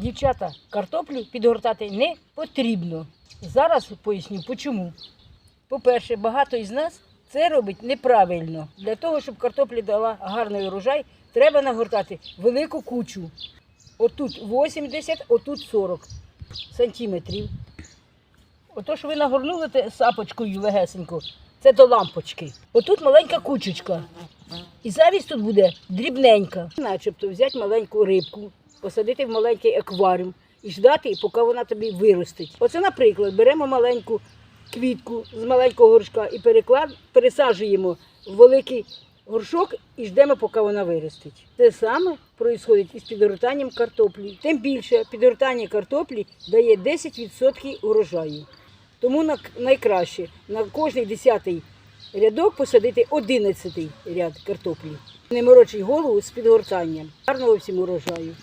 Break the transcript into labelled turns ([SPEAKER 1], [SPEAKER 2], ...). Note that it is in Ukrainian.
[SPEAKER 1] Дівчата, картоплю підгортати не потрібно. Зараз поясню, чому. По-перше, багато із нас це робить неправильно. Для того, щоб картопля дала гарний урожай, треба нагортати велику кучу. Отут 80, отут 40 сантиметрів. Ото, що ви нагорнули сапочкою легесенько, це до лампочки. Отут маленька кучечка. І завість тут буде дрібненька. Начебто взяти маленьку рибку, посадити в маленький акваріум і ждати, поки вона тобі виростить. Оце, наприклад, беремо маленьку квітку з маленького горшка і переклад, пересаджуємо в великий горшок і ждемо, поки вона виростить. Те саме відбувається із підгортанням картоплі. Тим більше підгортання картоплі дає 10% урожаю. Тому найкраще на кожний десятий рядок посадити 11 ряд картоплі. Не морочить голову з підгортанням. Гарного всім урожаю.